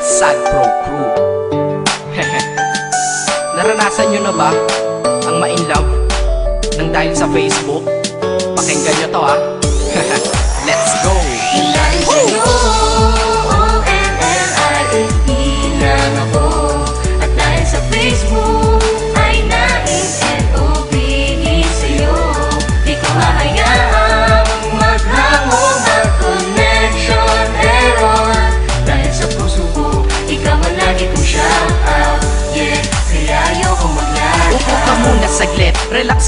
Sad Pro Crew Naranasan nyo na ba ang ma-inlove nang dahil sa Facebook? Pakinggan nyo to ha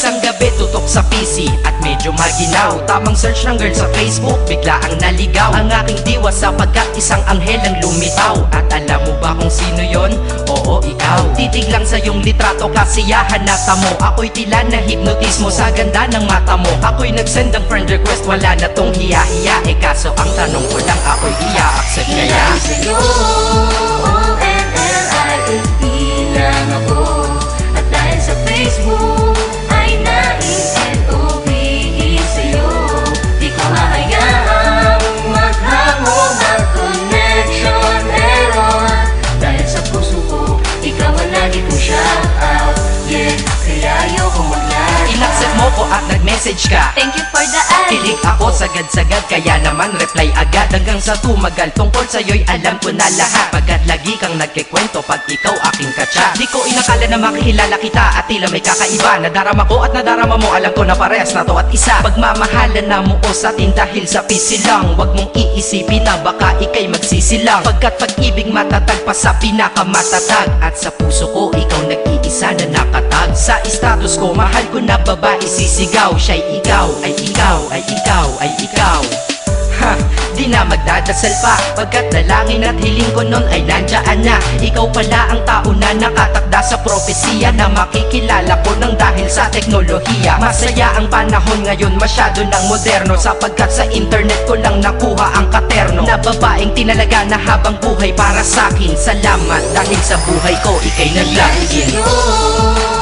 Isang gabi tutok sa PC at medyo maginaw. Tamang search ng girl sa Facebook, bigla ang naligaw. Ang aking diwa sapagkat isang anghel ang lumitaw. At alam mo ba kung sino yon? Oo, ikaw. Titig lang sa iyong litrato, kasiyahan na tamo. Ako'y tila na hipnotismo sa ganda ng mata mo. Ako'y nagsend ng friend request, wala na tong hiya-hiya. Eh kaso ang tanong ko lang, ako'y iya-accept kaya? Dahil sa'yo, lagi kong shout out Yeah, kaya ayoko Inaccept mo ko at nag-message ka. Thank you for the ad. Kilig ako sagad-sagad kaya naman reply agad. Hanggang sa tumagal tungkol sa'yo'y alam ko na lahat. Pagkat lagi kang nagkikwento pag ikaw aking katsa. Di ko inakala na makikilala kita at tila may kakaiba. Nadarama ko at nadarama mo alam ko na parehas na to at isa. Pagmamahalan na mo o sa atin dahil sa pisi lang. Huwag mong iisipin na baka ikay magsisilang. Pagkat pag-ibig matatag pa sa pinakamatatag. At sa puso ko ikaw nag-iisa na nakatag. Sa status ko mahal ko na babae sisigaw Siya'y ikaw, ay ikaw, ay ikaw, ay ikaw. Ha, di na magdadasal pa Pagkat dalangin at hiling ko nun ay nandyaan na. Ikaw pala ang tao na nakatakda sa propesiya Na makikilala ko nang dahil sa teknolohiya. Masaya ang panahon ngayon masyado ng moderno Sapagkat sa internet ko lang nakuha ang katerno. Na babaeng tinalaga na habang buhay para sakin Salamat. Dahil sa buhay ko ikay nag-login sa'yo,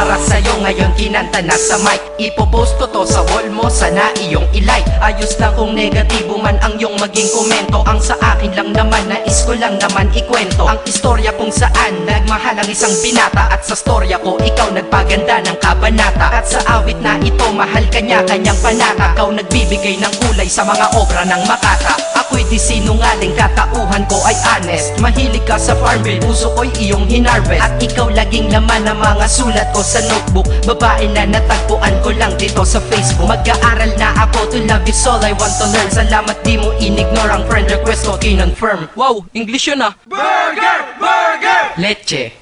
para sa'yo ngayon kinanta na sa mic. Ipopost ko to sa wall mo, sana iyong ilike. Ayos lang kung negatibo man ang iyong maging komento. Ang sa akin lang naman, nais ko lang naman ikwento. Ang istorya kung saan nagmahal ang isang binata. At sa storya ko, ikaw nagpaganda ng kabanata. At sa awit na ito, mahal kanya kanyang panata. Ikaw nagbibigay ng kulay sa mga obra ng makata. Ako'y di sinungaling, katauhan ko ay honest. Mahilig ka sa farm bill, puso ko'y iyong hinarvest. At ikaw laging laman ng mga sulat ko sa notebook. Babae na natagpuan ko lang dito sa Facebook. Mag-aaral na ako to love is all I want to learn. Salamat di mo inignore ang friend request ko kinonfirm. Wow, English yun ah. Burger! Burger! Leche.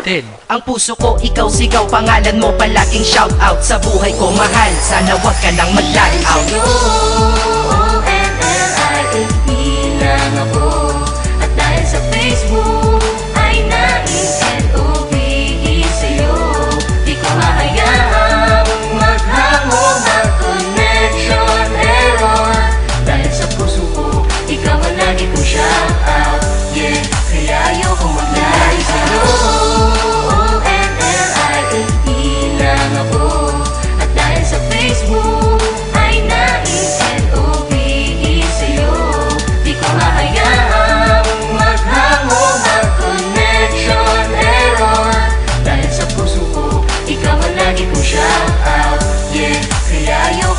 Ted. Ang puso ko, ikaw sigaw. Pangalan mo palaging shout out. Sa buhay ko mahal. Sana wag ka nang mag-lag out Yeah,